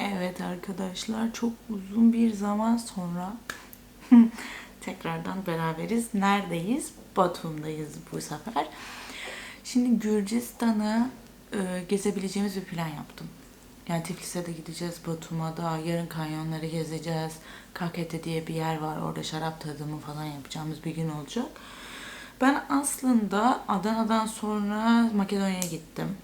Evet arkadaşlar çok uzun bir zaman sonra tekrardan beraberiz. Neredeyiz? Batum'dayız bu sefer. Şimdi Gürcistan'ı e, gezebileceğimiz bir plan yaptım. Yani Tiflis'e de gideceğiz, Batum'a da, yarın kanyonları gezeceğiz. Kakete diye bir yer var, orada şarap tadımı falan yapacağımız bir gün olacak. Ben aslında Adana'dan sonra Makedonya'ya gittim.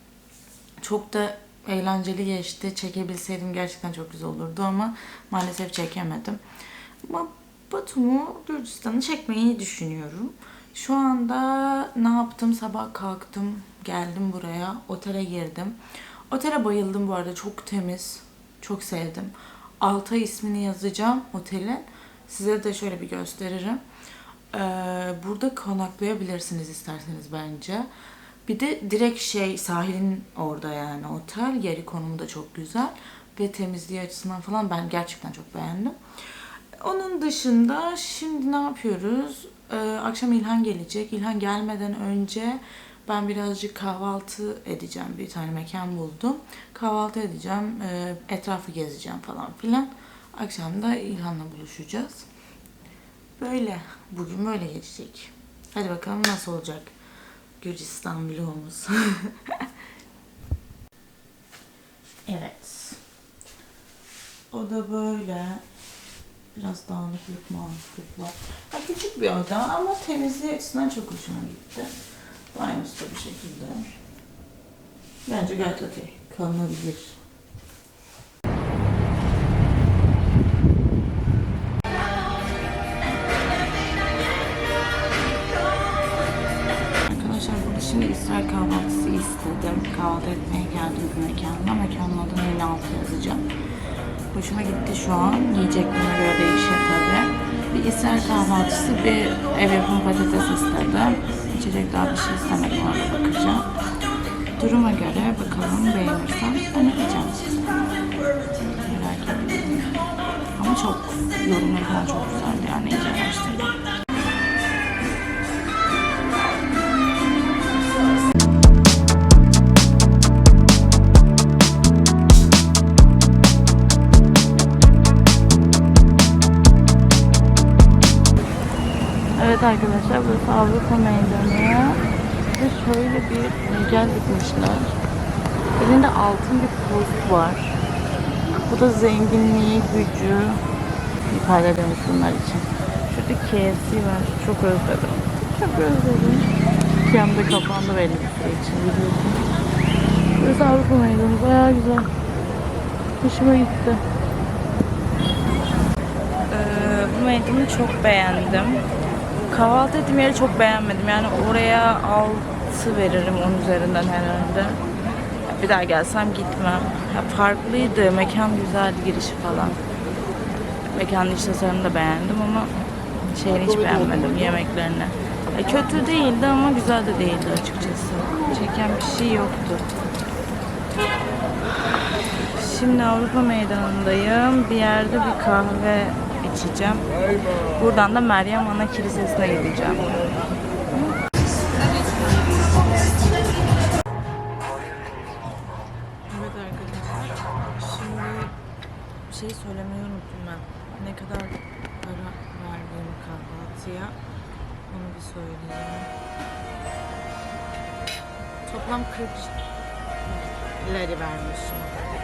Çok da eğlenceli geçti. Çekebilseydim gerçekten çok güzel olurdu ama maalesef çekemedim. Ama Batum'u, Gürcistan'ı çekmeyi düşünüyorum. Şu anda ne yaptım? Sabah kalktım, geldim buraya, otele girdim. Otele bayıldım bu arada. Çok temiz. Çok sevdim. Alta ismini yazacağım otelin. Size de şöyle bir gösteririm. Ee, burada konaklayabilirsiniz isterseniz bence. Bir de direkt şey sahilin orada yani otel. Yeri konumu da çok güzel. Ve temizliği açısından falan ben gerçekten çok beğendim. Onun dışında şimdi ne yapıyoruz? Ee, akşam İlhan gelecek. İlhan gelmeden önce ben birazcık kahvaltı edeceğim. Bir tane mekan buldum. Kahvaltı edeceğim. ee, etrafı gezeceğim falan filan. Akşam da İlhan'la buluşacağız. Böyle. Bugün böyle geçecek. Hadi bakalım nasıl olacak Gürcistan vlogumuz. evet. O da böyle. Biraz dağınıklık mağınıklık var. Ha, küçük bir oda ama temizliği açısından çok hoşuma gitti. Banyosu da bu şekilde. Bence gayet okey. Kalınabilir. Kahvaltı etmeye geldim bir mekanda. Mekanın adını yine altı yazacağım. Hoşuma gitti şu an. Yiyeceklerine göre değişir tabii. Bir İsrail kahvaltısı, bir ev yapımı patates istedim. İçecek daha bir şey istemedim orada bakacağım. Duruma göre bakalım beğenirsem yapacağım size. Merak ediyorum. Ama çok yorumları falan çok güzeldi yani iyice araştırdım. Arkadaşlar burası Avrupa Meydanı. Ve şöyle bir heykel dikmişler. Elinde altın bir post var. Bu da zenginliği, gücü ifade ediyormuş bunlar için. Şurada KFC var. Çok özledim. Çok özledim. Anda kapandı süre için biliyorsun. Burası Avrupa Meydanı. Bayağı güzel. Hoşuma gitti. Ee, bu meydanı çok beğendim. Kahvaltı ettiğim yeri çok beğenmedim. Yani oraya 6 veririm onun üzerinden herhalde. Bir daha gelsem gitmem. Ya farklıydı. Mekan güzeldi girişi falan. Mekanın iç tasarımını da beğendim ama şeyini hiç beğenmedim yemeklerini. Ya kötü değildi ama güzel de değildi açıkçası. Çeken bir şey yoktu. Şimdi Avrupa Meydanı'ndayım. Bir yerde bir kahve içeceğim. Buradan da Meryem Ana Kilisesi'ne gideceğim. Evet arkadaşlar. Şimdi şey söylemeyi unuttum ben. Ne kadar para verdiğim kahvaltıya. Onu bir söyleyeyim. Toplam 40 lira vermişim.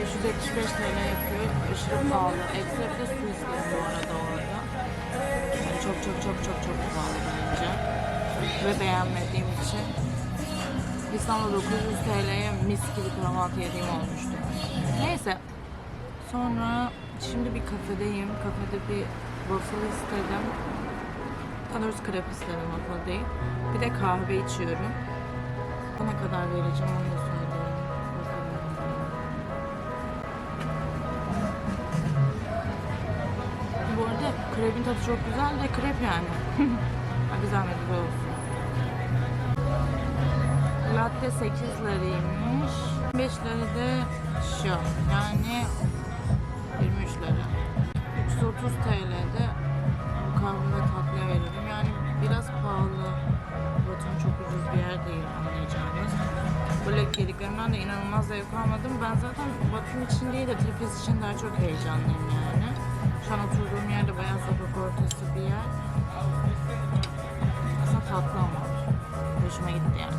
575 TL yapıyor. Aşırı pahalı. Ekstra de su istedim bu arada orada. Yani çok çok çok çok çok pahalı bence. Ve beğenmediğim için. İstanbul'da 900 TL'ye mis gibi kahvaltı yediğim olmuştu. Neyse. Sonra şimdi bir kafedeyim. Kafede bir waffle istedim. Daha krep istedim waffle değil. Bir de kahve içiyorum. Ne kadar vereceğim onu krepin tadı çok güzel de krep yani. Hadi zahmet güzel olsun. Latte 8 liraymış. 5 lira da şu. Yani 23 lira. 330 TL'de bu kahve ve tatlıya veririm. Yani biraz pahalı. Batum çok ucuz bir yer değil anlayacağınız. Blok yediklerimden de inanılmaz zevk almadım. Ben zaten Batum için değil de Tepes için daha çok heyecanlıyım yani. Şu an oturduğum yerde bayağı sokak ortası bir yer. Aslında tatlı ama. Hoşuma gitti yani.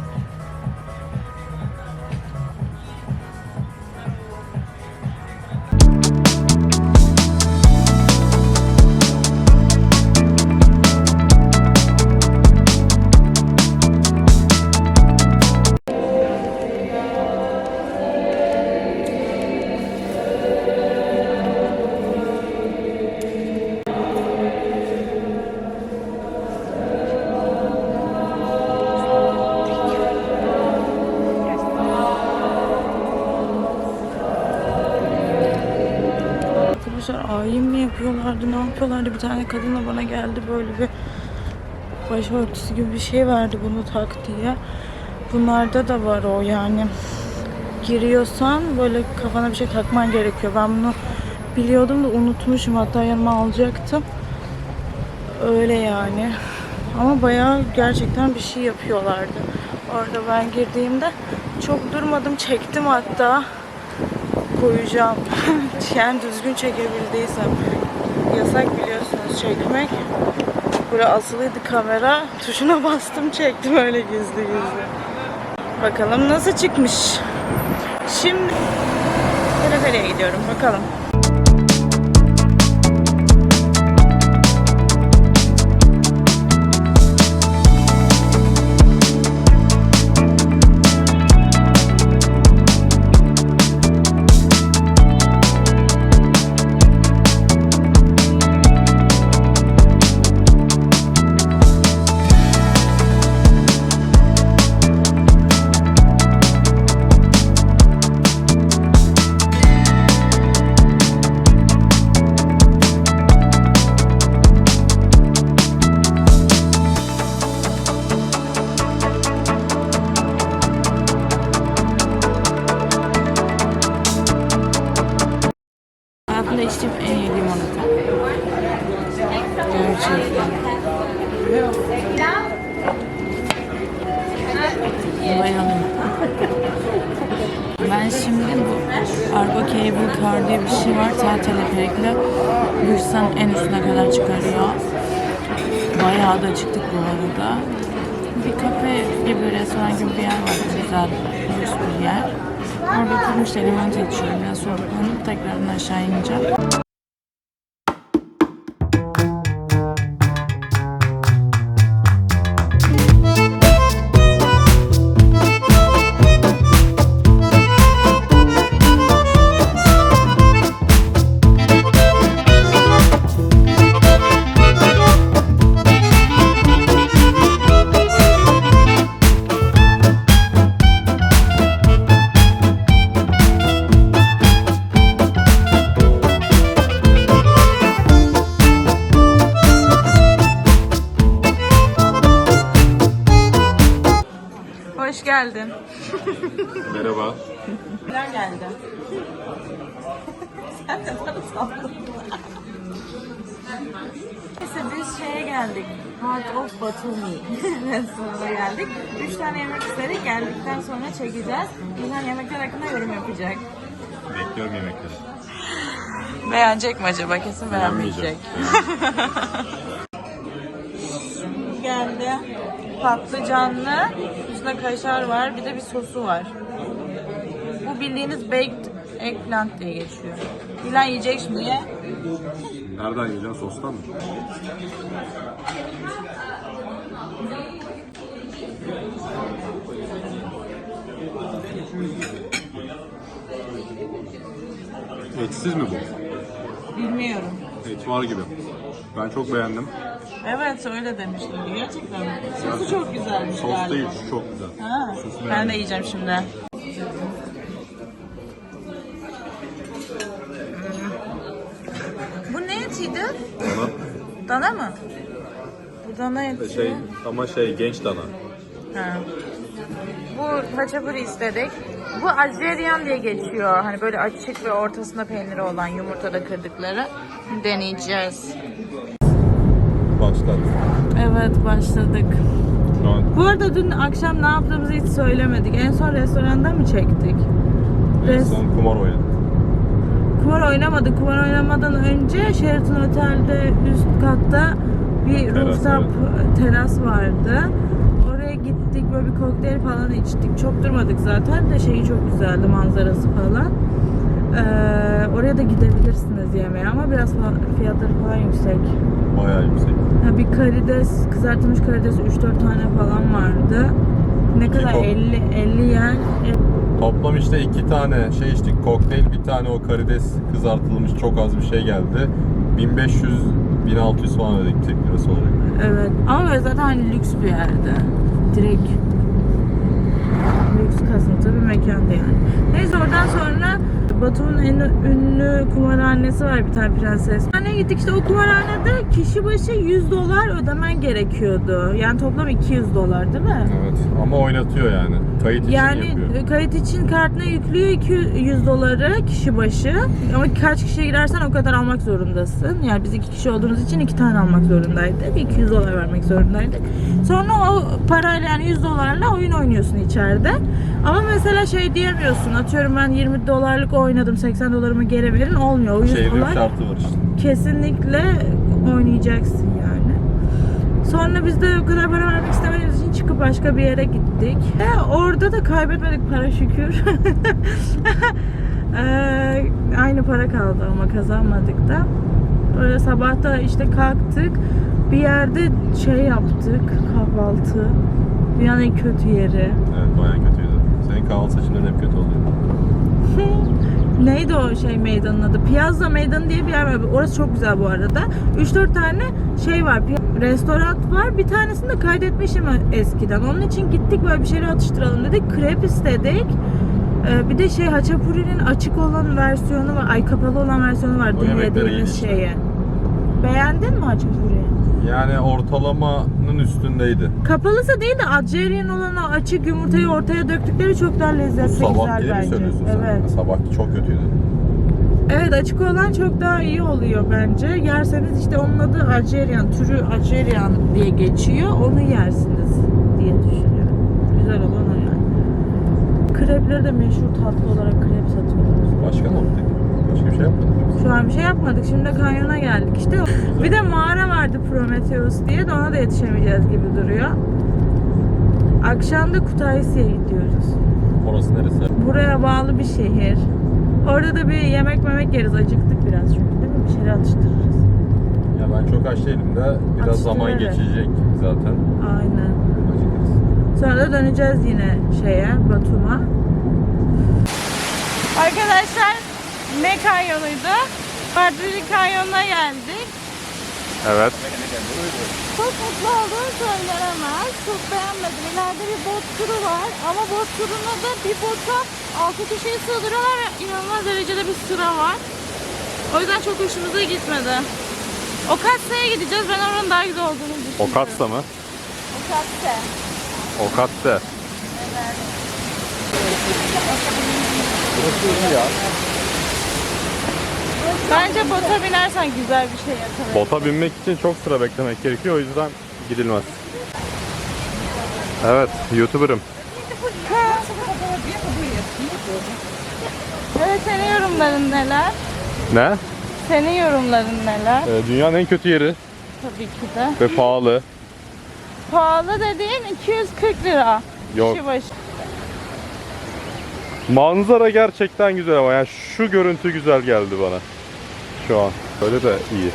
Arkadaşlar ayin mi yapıyorlardı, ne yapıyorlardı? Bir tane kadın da bana geldi böyle bir başörtüsü gibi bir şey verdi bunu tak diye. Bunlarda da var o yani. Giriyorsan böyle kafana bir şey takman gerekiyor. Ben bunu biliyordum da unutmuşum. Hatta yanıma alacaktım. Öyle yani. Ama bayağı gerçekten bir şey yapıyorlardı. Orada ben girdiğimde çok durmadım. Çektim hatta koyacağım. yani düzgün çekebildiysem. Yasak biliyorsunuz çekmek. Buraya asılıydı kamera. Tuşuna bastım çektim öyle gizli gizli. Bakalım nasıl çıkmış. Şimdi teleferiye gidiyorum bakalım. Bayıldım. Ben şimdi bu Argo Cable Car diye bir şey var. Sağ teleferikle Bursa'nın en üstüne kadar çıkarıyor. Bayağı da çıktık bu arada. Bir kafe gibi, restoran gibi bir yer var. Güzel, lüks bir yer. Orada oturmuş işte limonata içiyorum. Biraz soluklanıp tekrardan aşağı ineceğim. Sen de bana saldın. Neyse biz şeye geldik. Heart of Batumi restoranına geldik. Üç tane yemek istedik. Geldikten sonra çekeceğiz. İlhan yemekler hakkında yorum yapacak. Bekliyorum yemekleri. Beğenecek mi acaba? Kesin beğenmeyecek. Geldi. Patlıcanlı, üstüne kaşar var, bir de bir sosu var. Bu bildiğiniz baked eggplant diye geçiyor. İlan yiyecek şimdi ye. Nereden yiyeceksin? Sostan mı? Etsiz mi bu? Bilmiyorum. Et var gibi. Ben çok beğendim. Evet öyle demiştim. Gerçekten? Sosu çok güzelmiş Sos galiba. değil, çok güzel. Ha, Sosu ben de yiyeceğim şimdi. Bu ne etiydi? Dana, Dana mı? Bu dana eti. şey, ama şey genç dana. Ha. Bu haçapuri istedik. Bu Azerian diye geçiyor. Hani böyle açık ve ortasında peyniri olan yumurtada kırdıkları. Deneyeceğiz. Başlat. Evet başladık. Şu an Bu arada dün akşam ne yaptığımızı hiç söylemedik. En son restoranda mı çektik? en Res- son kumar oynadık. Kumar oynamadık. Kumar oynamadan önce Sheraton Otel'de üst katta bir Teras, rooftop teras vardı. Oraya gittik böyle bir kokteyl falan içtik. Çok durmadık zaten de şeyi çok güzeldi manzarası falan. Ee, oraya da gidebilirsiniz yemeğe ama biraz fiyatları falan yüksek. Bayağı yüksek. Ha, bir karides, kızartılmış karides 3-4 tane falan vardı. Ne kadar? kok- 50 50 yen. Toplam işte iki tane şey içtik. Kokteyl, bir tane o karides kızartılmış çok az bir şey geldi. 1500 1600 falan ödedik Türk lirası olarak. Evet. Ama böyle zaten hani lüks bir yerde. Direkt lüks kasıntı bir mekandı yani. Neyse oradan sonra Batum'un en ünlü kumarhanesi var bir tane prenses. Hani gittik işte o kumarhanede kişi başı 100 dolar ödemen gerekiyordu. Yani toplam 200 dolar değil mi? Evet ama oynatıyor yani. Kayıt için Yani yapıyor. kayıt için kartına yüklüyor 200 doları kişi başı. Ama kaç kişiye girersen o kadar almak zorundasın. Yani biz iki kişi olduğumuz için iki tane almak zorundaydık. 200 dolar vermek zorundaydık. Sonra o parayla yani 100 dolarla oyun oynuyorsun içeride. Ama mesela şey diyemiyorsun. Atıyorum ben 20 dolarlık oynadım 80 dolarımı geri verin. Olmuyor. O 100 Çevrim dolar şartı var işte. kesinlikle oynayacaksın yani. Sonra biz de o kadar para vermek istemediğimiz için çıkıp başka bir yere gittik. Ve orada da kaybetmedik para şükür. Eee, aynı para kaldı ama kazanmadık da. Böyle sabah da işte kalktık. Bir yerde şey yaptık kahvaltı. Dünyanın en kötü yeri. Evet bayağı kötüydü. Senin kahvaltı seçimlerin hep kötü oluyor. Neydi o şey meydanın adı? Piazza Meydanı diye bir yer var. Orası çok güzel bu arada. 3-4 tane şey var. Restoran var. Bir tanesini de kaydetmişim eskiden. Onun için gittik böyle bir şeyler atıştıralım dedik. Krep istedik. Ee, bir de şey haçapuri'nin açık olan versiyonu var. Ay kapalı olan versiyonu var. O iyiydi. şeye. Beğendin mi haçapuri? Yani ortalamanın üstündeydi. Kapalısı değil de Adjeriyen olan o açık yumurtayı ortaya döktükleri çok daha lezzetli sabah güzel mi bence. söylüyorsun sen? Evet. Sabahki çok kötüydü. Evet açık olan çok daha iyi oluyor bence. Yerseniz işte onun adı Acerian, türü Acerian diye geçiyor. Onu yersiniz diye düşünüyorum. Güzel olan o yani. Krepleri de meşhur tatlı olarak krep satıyoruz. Başka ne yaptık? Başka bir şey yapmadık. Şu an bir şey yapmadık. Şimdi de kanyona geldik. İşte bir de mağara vardı Prometheus diye de ona da yetişemeyeceğiz gibi duruyor. Akşam da Kutaisi'ye gidiyoruz. Orası neresi? Buraya bağlı bir şehir. Orada da bir yemek memek yeriz. Acıktık biraz çünkü değil mi? Bir şeyler atıştırırız. Ya ben çok aç değilim de biraz zaman geçecek zaten. Aynen. Acıkırız. Sonra da döneceğiz yine şeye, Batum'a. Arkadaşlar ne kanyonuydu? Barduli Kanyonu'na geldik. Evet. Çok mutlu olduğum söylenemez. Çok beğenmedim. İleride bir bot turu var. Ama bot turuna da bir bota 6 kişiyi sığdırıyorlar ve inanılmaz derecede bir sıra var. O yüzden çok hoşumuza gitmedi. Okatsa'ya gideceğiz. Ben oranın daha güzel olduğunu düşünüyorum. Okatsa mı? Okatsa. Okatsa. Bence bota binersen güzel bir şey yakalarız. Bota binmek için çok sıra beklemek gerekiyor o yüzden gidilmez. Evet, YouTuber'ım. Evet senin yorumların neler? Ne? Senin yorumların neler? Ee, dünyanın en kötü yeri Tabii ki de. ve pahalı. Pahalı dediğin 240 lira. Yok. Kişi başı. Manzara gerçekten güzel ama yani şu görüntü güzel geldi bana. Şu an. Öyle de iyi.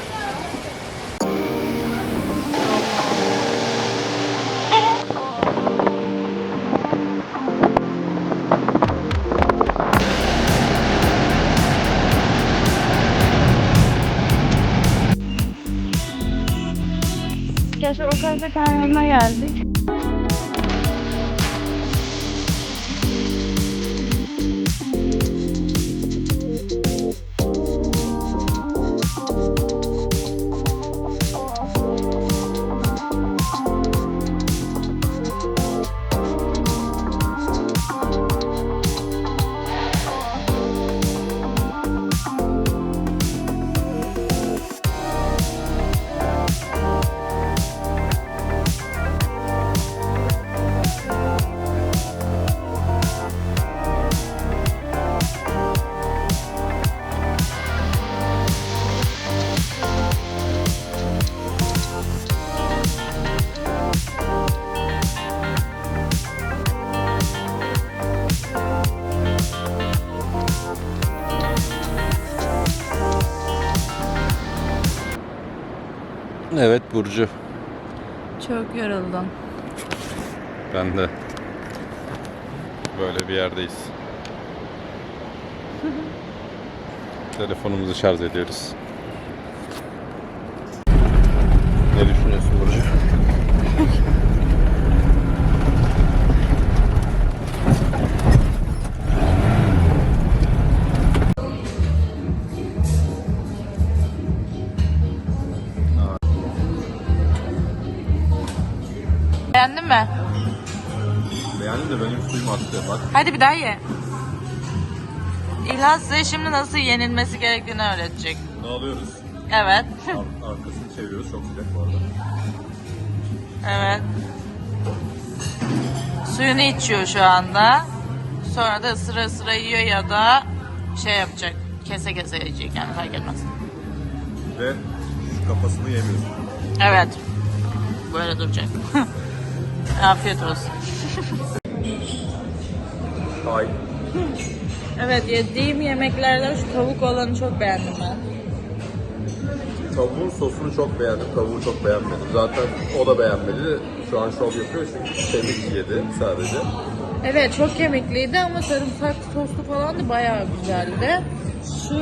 Gerçi Okazda Kanyonu'na geldik. Evet Burcu. Çok yoruldum. Ben de. Böyle bir yerdeyiz. Telefonumuzu şarj ediyoruz. Beğendin mi? Beğendim de benim suyum aktı bak. Hadi bir daha ye. İlhan size şimdi nasıl yenilmesi gerektiğini öğretecek. Ne alıyoruz? Evet. Ar- arkasını çeviriyoruz. Çok sıcak bu arada. evet. Suyunu içiyor şu anda. Sonra da ısıra ısıra yiyor ya da şey yapacak. Kese kese yiyecek yani fark etmez. Ve şu kafasını yemiyorsun. Evet. Böyle duracak. Afiyet olsun. Hay. Evet yediğim yemeklerden şu tavuk olanı çok beğendim ben. Tavuğun sosunu çok beğendim. Tavuğu çok beğenmedim. Zaten o da beğenmedi. Şu an şov yapıyor çünkü kemik yedi sadece. Evet çok kemikliydi ama sarımsaklı tostu falan da bayağı güzeldi. Şu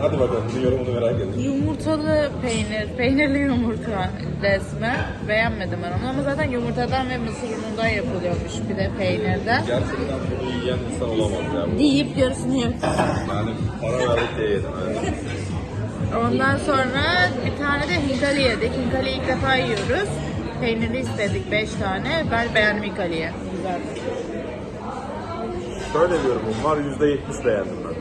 Hadi bakalım bir yorumunu merak ediyorum. yumurtalı peynir, peynirli yumurta resmen beğenmedim ben onu ama zaten yumurtadan ve mısır unundan yapılıyormuş bir de peynirden. Gerçekten bunu yiyen insan olamaz ya. Deyip yarısını yok. Yani para verdik diye yedim. Yani. Ondan sonra bir tane de hinkali yedik. Hinkali ilk defa yiyoruz. Peynirli istedik 5 tane. Ben beğendim hinkaliyi. Güzel. Şöyle bir yorumum var. %70 beğendim ben de.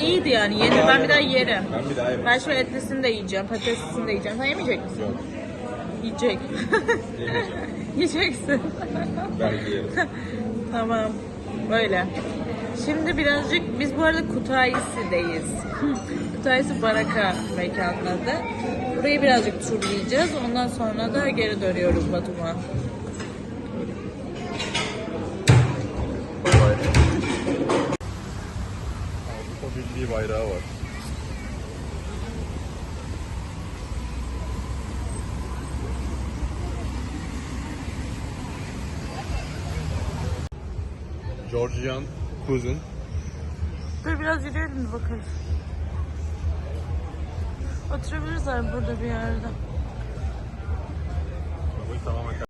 İyiydi yani yenir. Ben bir daha yerim. Ben bir daha yemem. Ben şu etlisini de yiyeceğim, patatesini de yiyeceğim. Sen yemeyecek misin? Yok. Yiyecek. Yiyeceksin. Belki yerim. tamam. Böyle. Şimdi birazcık biz bu arada Kutaisi'deyiz. Kutaisi Baraka mekanın adı. Burayı birazcık turlayacağız. Ondan sonra da geri dönüyoruz Batum'a. milli bayrağı var. Georgian Kuzun. Dur biraz yürüyelim bakalım. Oturabiliriz abi burada bir yerde. Tamamen